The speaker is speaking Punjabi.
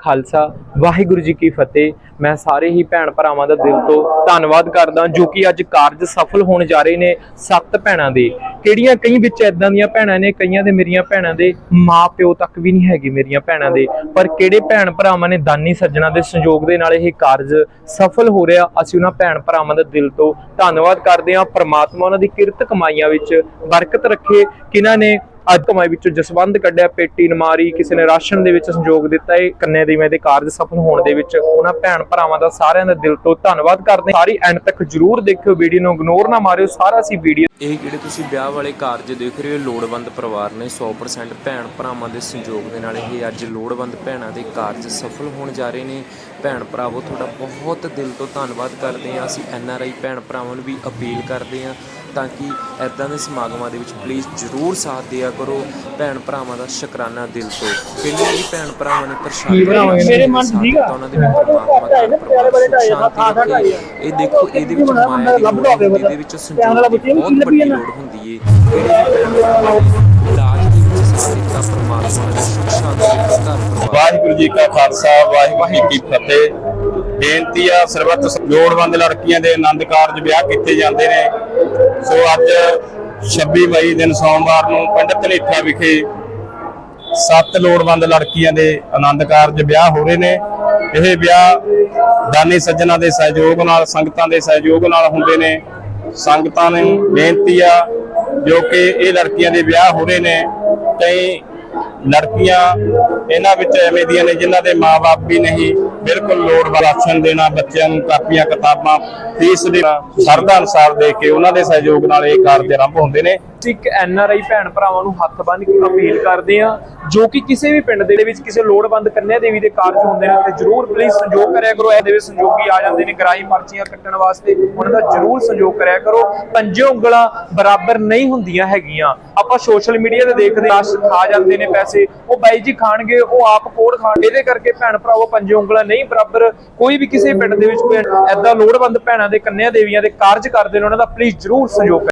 ਖਾਲਸਾ, ਵਾਹਿਗੁਰੂ ਜੀ ਕੀ ਫਤਿਹ। ਮੈਂ ਸਾਰੇ ਹੀ ਭੈਣ ਭਰਾਵਾਂ ਦਾ ਦਿਲ ਤੋਂ ਧੰਨਵਾਦ ਕਰਦਾ ਜੋ ਕਿ ਅੱਜ ਕਾਰਜ ਸਫਲ ਹੋਣ ਜਾ ਰਹੇ ਨੇ ਸੱਤ ਭੈਣਾਂ ਦੇ। ਕਿਹੜੀਆਂ ਕਈ ਵਿੱਚ ਐਦਾਂ ਦੀਆਂ ਭੈਣਾਂ ਨੇ, ਕਈਆਂ ਦੇ ਮੇਰੀਆਂ ਭੈਣਾਂ ਦੇ ਮਾਂ ਪਿਓ ਤੱਕ ਵੀ ਨਹੀਂ ਹੈਗੇ ਮੇਰੀਆਂ ਭੈਣਾਂ ਦੇ। ਪਰ ਕਿਹੜੇ ਭੈਣ ਭਰਾਵਾਂ ਨੇ ਦਾਨੀ ਸੱਜਣਾ ਦੇ ਸੰਯੋਗ ਦੇ ਨਾਲ ਇਹ ਕਾਰਜ ਸਫਲ ਹੋ ਰਿਹਾ, ਅਸੀਂ ਉਹਨਾਂ ਭੈਣ ਭਰਾਵਾਂ ਦਾ ਦਿਲ ਤੋਂ ਧੰਨਵਾਦ ਕਰਦੇ ਹਾਂ। ਪ੍ਰਮਾਤਮਾ ਉਹਨਾਂ ਦੀ ਕਿਰਤ ਕਮਾਈਆਂ ਵਿੱਚ ਬਰਕਤ ਰੱਖੇ ਕਿਨਾਂ ਨੇ ਅੱਜ ਕਮਾਈ ਵਿੱਚੋਂ ਜਸਵੰਦ ਕੱਢਿਆ ਪੇਟੀ ਨਮਾਰੀ, ਕਿਸੇ ਨੇ ਰਾਸ਼ਨ ਦੇ ਵਿੱਚ ਸਹਿਯੋਗ ਦਿੱਤਾ ਇਹ ਕੰਨੇ ਦੀ ਮੈਂ ਦੇ ਕਾਰਜ ਸਫਲ ਹੋਣ ਦੇ ਵਿੱਚ ਉਹਨਾਂ ਭੈਣ ਭਰਾਵਾਂ ਦਾ ਸਾਰਿਆਂ ਦਾ ਦਿਲ ਤੋਂ ਧੰਨਵਾਦ ਕਰਦੇ ਸਾਰੀ ਐਂਡ ਤੱਕ ਜਰੂਰ ਦੇਖਿਓ, ਵੀਡੀਓ ਨੂੰ ਇਗਨੋਰ ਨਾ ਮਾਰਿਓ, ਸਾਰਾ ਸੀ ਵੀਡੀਓ ਇਹ ਜਿਹੜੇ ਤੁਸੀਂ ਵਿਆਹ ਵਾਲੇ ਕਾਰਜ ਦੇਖ ਰਹੇ ਹੋ, ਲੋੜਵੰਦ ਪਰਿਵਾਰ ਨੇ 100% ਭੈਣ ਭਰਾਵਾਂ ਦੇ ਸੰਯੋਗ ਦੇ ਨਾਲ ਇਹ ਅੱਜ ਲੋੜਵੰਦ ਭੈਣਾਂ ਦੇ ਕਾਰਜ ਸਫਲ ਹੋਣ ਜਾ ਰਹੇ ਨੇ। ਭੈਣ ਭਰਾਵੋ, ਤੁਹਾਡਾ ਬਹੁਤ ਦਿਲ ਤੋਂ ਧੰਨਵਾਦ ਕਰਦੇ ਹਾਂ। ਅਸੀਂ ਐਨ ਆਰ ਆਈ ਭੈਣ ਭਰਾਵਾਂ ਨੂੰ ਵੀ ਅਪੀਲ ਕਰਦੇ ਹਾਂ ਤਾਂ ਕਿ ਐਦਾਂ ਦੇ ਸਮਾਗਮਾਂ ਦੇ ਵਿੱਚ ਪਲੀਜ਼ ਜ਼ਰੂਰ ਸਾਥ ਦਿਆ ਕਰੋ ਭੈਣ ਭਰਾਵਾਂ ਦਾ ਸ਼ੁਕਰਾਨਾ ਦਿਲ ਤੋਂ। ਕਿੰਨੇ ਵੀ ਭੈਣ ਭਰਾਵਾਂ ਨੇ ਪ੍ਰਸ਼ਾਦ ਮੇਰੇ ਮਨ ਸੀਗਾ? ਉਹਨਾਂ ਦੇ ਪਰਮਾਤਮਾ ਇਹ ਦੇਖੋ ਇਹਦੇ ਵਿੱਚ ਮਾਇਆ ਦੀ ਲੋੜ ਹੁੰਦੀ ਹੈ, ਇਹਦੇ ਵਿੱਚ ਸੰਜੋਗ ਦੀ ਬਹੁਤ ਵੱਡੀ ਲੋੜ ਹੁੰਦੀ ਏ ਇਲਾਜ ਦੇ ਵਿੱਚ ਪਰਮਾਤਮਾ ਦੇ ਘਰ ਵਾਹਿਗੁਰੂ ਜੀ ਕਾ ਖਾਲਸਾ ਵਾਹਿਗੁਰੂ ਜੀ ਕੀ ਫਤਿਹ। ਬੇਨਤੀ ਆ ਸਰਬੱਤ ਲੋੜਵੰਦ ਲੜਕੀਆਂ ਦੇ ਆਨੰਦ ਕਾਰਜ ਵਿਆਹ ਕੀਤੇ ਜਾਂਦੇ ਨੇ। ਸੋ ਅੱਜ 26 ਮਈ ਦਿਨ ਸੋਮਵਾਰ ਨੂੰ ਪਿੰਡ ਧਨੇਠਾ ਵਿਖੇ ਸੱਤ ਲੋੜਵੰਦ ਲੜਕੀਆਂ ਦੇ ਆਨੰਦ ਕਾਰਜ ਵਿਆਹ ਹੋ ਰਹੇ ਨੇ। ਇਹ ਵਿਆਹ ਦਾਨੀ ਸੱਜਣਾ ਦੇ ਸਹਿਯੋਗ ਨਾਲ, ਸੰਗਤਾਂ ਦੇ ਸਹਿਯੋਗ ਨਾਲ ਹੁੰਦੇ ਨੇ। ਸੰਗਤਾਂ ਨੂੰ ਬੇਨਤੀ ਆ ਜੋ ਕਿ ਇਹ ਲੜਕੀਆਂ ਦੇ ਵਿਆਹ ਹੋ ਰਹੇ ਨੇ। ਕਈ ਲੜਕੀਆਂ ਇਹਨਾਂ ਵਿੱਚ ਐਵੇਂ ਦੀਆਂ ਨੇ ਜਿਨ੍ਹਾਂ ਦੇ ਮਾਪੇ ਵੀ ਨਹੀਂ, ਬਿਲਕੁਲ ਲੋੜ ਵਾਲਾ ਰਾਸ਼ਨ ਦੇਣਾ, ਬੱਚਿਆਂ ਨੂੰ ਕਾਪੀਆਂ, ਕਿਤਾਬਾਂ, ਫੀਸ ਦੇਣਾ ਸਰਦਾ ਅਨੁਸਾਰ ਦੇ ਕੇ ਉਹਨਾਂ ਦੇ ਸਹਿਯੋਗ ਨਾਲ ਇਹ ਕਾਰਜ ਆਰੰਭ ਹੁੰਦੇ ਨੇ। ਅਸੀਂ ਇੱਕ ਐਨ ਆਰ ਆਈ ਭੈਣ ਭਰਾਵਾਂ ਨੂੰ ਹੱਥ ਬੰਨ ਕੇ ਅਪੀਲ ਕਰਦੇ ਹਾਂ, ਜੋ ਕਿ ਕਿਸੇ ਵੀ ਪਿੰਡ ਦੇ ਵਿੱਚ ਕਿਸੇ ਲੋੜਵੰਦ ਕੰਨਿਆ ਦੇਵੀ ਦੇ ਕਾਰਜ ਹੁੰਦੇ ਨੇ, ਤੇ ਜਰੂਰ ਪਲੀਜ਼ ਸੰਯੋਗ ਕਰਿਆ ਕਰੋ, ਇਹਦੇ ਵਿੱਚ ਸੰਯੋਗੀ ਆ ਜਾਂਦੇ ਨੇ ਗਰਾਈ ਪਰਚੀਆਂ ਕੱਟਣ ਵਾਸਤੇ, ਉਹਨਾਂ ਦਾ ਜਰੂਰ ਸੰਯੋਗ ਕਰਿਆ ਕਰੋ। ਪੰਜੇ ਉਂਗਲਾਂ ਬਰਾਬਰ ਨਹੀਂ ਹੁੰਦੀਆਂ ਹੈਗੀਆਂ। ਆਪਾਂ ਸੋਸ਼ਲ ਮੀਡੀਆ ਤੇ ਦੇਖਦੇ ਆ ਖਾ ਜਾਂਦੇ ਨੇ ਪੈਸੇ, ਉਹ ਬਾਈ ਜੀ ਖਾਣਗੇ, ਉਹ ਆਪ ਕੋੜ ਖਾਣ ਇਹਦੇ ਕਰਕੇ ਭੈਣ ਭਰਾਵੋ ਪੰਜੇ ਉਂਗਲਾਂ ਨਹੀਂ ਬਰਾਬਰ ਕੋਈ ਵੀ ਕਿਸੇ ਪਿੰਡ ਦੇ ਵਿੱਚ ਕੋਈ ਐਦਾਂ ਲੋੜਵੰਦ ਭੈਣਾਂ ਦੇ ਕੰਨਿਆ ਦੇਵੀਆਂ ਦੇ ਕਾਰਜ ਕਰਦੇ ਨੇ, ਉਹਨਾਂ ਦਾ ਪਲੀਜ਼ ਜਰੂਰ ਸਹਿਯੋਗ